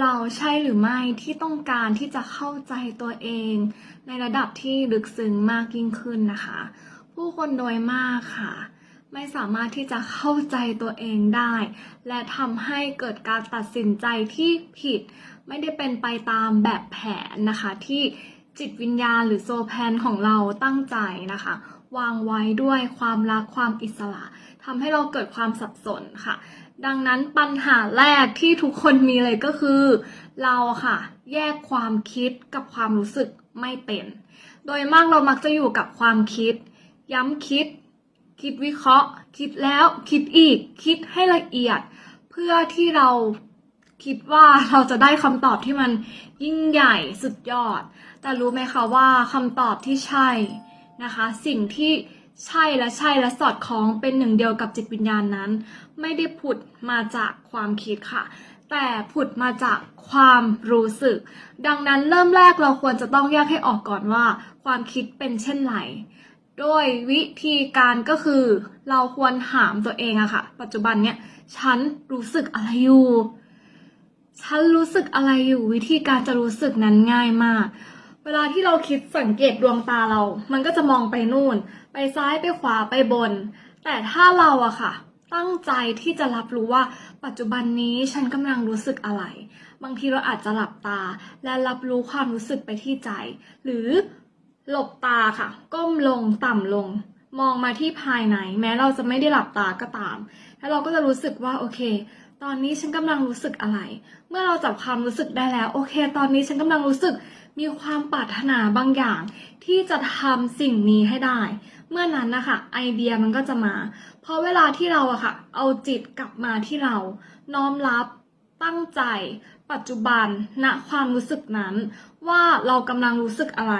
เราใช่หรือไม่ที่ต้องการที่จะเข้าใจตัวเอง ในระดับที่ลึกซึ้งมากยิ่งขึ้นนะคะ ผู้คนโดยมากค่ะ ไม่สามารถที่จะเข้าใจตัวเองได้ และทำให้เกิดการตัดสินใจที่ผิด ไม่ได้เป็นไปตามแบบแผนนะคะ ที่จิตวิญญาณหรือโซแพนของเราตั้งใจนะคะ วางไว้ด้วยความรักความอิสระทำให้เราเกิดความสับสนค่ะ ดังนั้นปัญหาแรกที่ทุกคนมีเลยก็คือ เราค่ะ แยกความคิดกับความรู้สึกไม่เป็น โดยมากเรามักจะอยู่กับความคิด ย้ำคิด คิดวิเคราะห์ คิดแล้วคิดอีก คิดให้ละเอียด เพื่อที่เราคิดว่าเราจะได้คำตอบที่มันยิ่งใหญ่สุดยอด แต่รู้ไหมคะว่าคำตอบที่ใช่ นะคะ สิ่งที่ใช่และใช่และสอดคล้องเป็นหนึ่งเดียวกับจิตวิญญาณนั้น ไม่ได้ผุดมาจากความคิดค่ะ แต่ผุดมาจากความรู้สึก ดังนั้นเริ่มแรกเราควรจะต้องแยกให้ออกก่อนว่า ความคิดเป็นเช่นไรโดยวิธีการก็คือเราควรถามตัวเองอะค่ะ ปัจจุบันเนี้ยฉันรู้สึกอะไรอยู่ ฉันรู้สึกอะไรอยู่ วิธีการจะรู้สึกนั้นง่ายมาก เวลาที่เราคิดสังเกตดวงตาเรา มันก็จะมองไปนู่น ไปซ้ายไปขวาไปบน แต่ถ้าเราอะค่ะ ตั้งใจที่จะรับรู้ว่า ปัจจุบันนี้ฉันกำลังรู้สึกอะไร บางทีเราอาจจะหลับตา และรับรู้ความรู้สึกไปที่ใจ หรือหลบตาค่ะ ก้มลงต่ำลง มองมาที่ภายใน แม้เราจะไม่ได้หลับตาก็ตาม แล้วเราก็จะรู้สึกว่าโอเคตอนนี้ฉันกำลังรู้สึกอะไร เมื่อเราจับความรู้สึกได้แล้ว โอเค ตอนนี้ฉันกำลังรู้สึก มีความปรารถนาบางอย่าง ที่จะทำสิ่งนี้ให้ได้ เมื่อนั้นนะคะไอเดียมันก็จะมา เพราะเวลาที่เราอะค่ะ เอาจิตกลับมาที่เรา น้อมรับตั้งใจ ปัจจุบันณความรู้สึกนั้น ว่าเรากำลังรู้สึกอะไร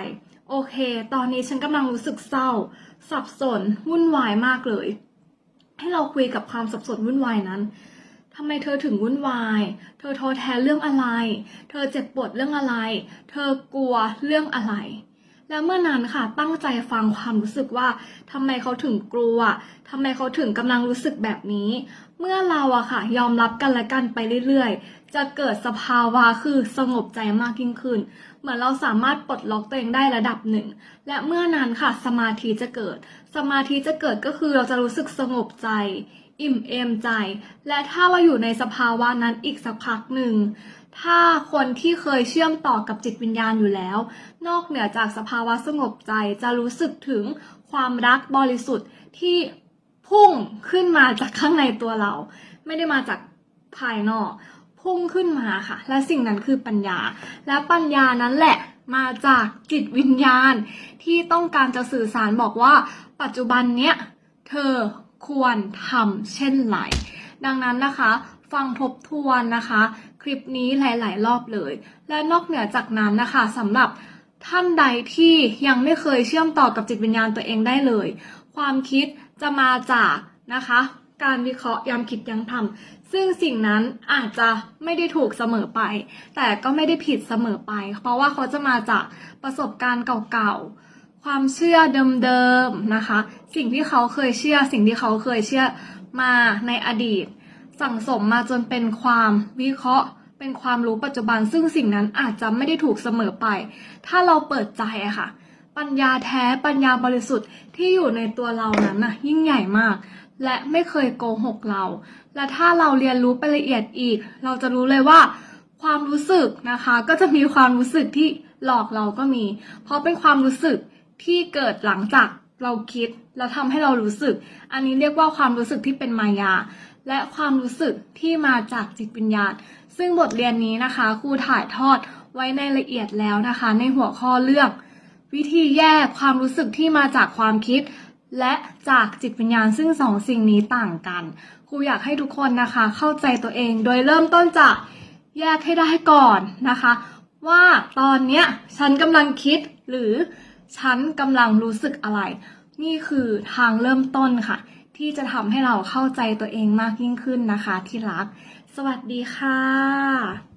โอเค ตอนนี้ฉันกำลังรู้สึกเศร้า สับสนวุ่นวายมากเลย ให้เราคุยกับความสับสนวุ่นวายนั้น ทำไมเธอถึงวุ่นวาย เธอท้อแท้เรื่องอะไร เธอเจ็บปวดเรื่องอะไร เธอกลัวเรื่องอะไร แล้วเมื่อนั้นค่ะตั้งใจฟังความรู้สึกว่าทำไมเขาถึงกลัวทำไมเขาถึงกำลังรู้สึกแบบนี้ เมื่อเราอะค่ะ ยอมรับกันและกันไปเรื่อยๆ จะเกิดสภาวะคือสงบใจมากยิ่งขึ้น เหมือนเราสามารถปลดล็อกตัวเองได้ระดับหนึ่ง และเมื่อนั้นค่ะสมาธิจะเกิด สมาธิจะเกิดก็คือเราจะรู้สึกสงบใจ อิ่มเอมใจ และถ้าเราอยู่ในสภาวะนั้นอีกสักพักหนึ่ง ถ้าคนที่เคยเชื่อมต่อกับจิตวิญญาณอยู่แล้ว นอกเหนือจากสภาวะสงบใจจะรู้สึกถึงความรักบริสุทธิ์ที่พุ่งขึ้นมาจากข้างในตัวเรา ไม่ได้มาจากภายนอก พุ่งขึ้นมาค่ะ และสิ่งนั้นคือปัญญา และปัญญานั้นแหละมาจากจิตวิญญาณ ที่ต้องการจะสื่อสารบอกว่า ปัจจุบันเนี้ยเธอควรทำเช่นไรดังนั้นนะคะ ฟังทบทวนนะคะ คลิปนี้หลาย ๆ รอบเลย และนอกเหนือจากนั้นนะคะสำหรับท่านใดที่ยังไม่เคยเชื่อมต่อกับจิตวิญญาณตัวเองได้เลย ความคิดจะมาจากนะคะ การวิเคราะห์ย้ำคิดย้ำทำซึ่งสิ่งนั้นอาจจะไม่ได้ถูกเสมอไป แต่ก็ไม่ได้ผิดเสมอไป เพราะว่าเขาจะมาจากประสบการณ์เก่าๆ ความเชื่อเดิมๆนะคะ สิ่งที่เขาเคยเชื่อ สิ่งที่เขาเคยเชื่อมาในอดีต สั่งสมมาจนเป็นความวิเคราะห์ เป็นความรู้ปัจจุบัน ซึ่งสิ่งนั้นอาจจะไม่ได้ถูกเสมอไป ถ้าเราเปิดใจอะค่ะ ปัญญาแท้ปัญญาบริสุทธิ์ที่อยู่ในตัวเรานั้นน่ะยิ่งใหญ่มาก และไม่เคยโกหกเรา และถ้าเราเรียนรู้ไปละเอียดอีก เราจะรู้เลยว่า ความรู้สึกนะคะ ก็จะมีความรู้สึกที่หลอกเราก็มี เพราะเป็นความรู้สึกที่เกิดหลังจากเราคิดแล้วทำให้เรารู้สึก อันนี้เรียกว่าความรู้สึกที่เป็นมายา และความรู้สึกที่มาจากจิตวิญญาณ ซึ่งบทเรียนนี้นะคะครูถ่ายทอดไว้ในละเอียดแล้วนะคะ ในหัวข้อเรื่อง วิธีแยกความรู้สึกที่มาจากความคิด และจากจิตวิญญาณซึ่งสองสิ่งนี้ต่างกันครูอยากให้ทุกคนนะคะเข้าใจตัวเองโดยเริ่มต้นจากแยกให้ได้ก่อนนะคะ ว่าตอนเนี้ยฉันกำลังคิดหรือฉันกำลังรู้สึกอะไร นี่คือทางเริ่มต้นค่ะ ที่จะทำให้เราเข้าใจตัวเองมากยิ่งขึ้นนะคะ ที่รัก สวัสดีค่ะ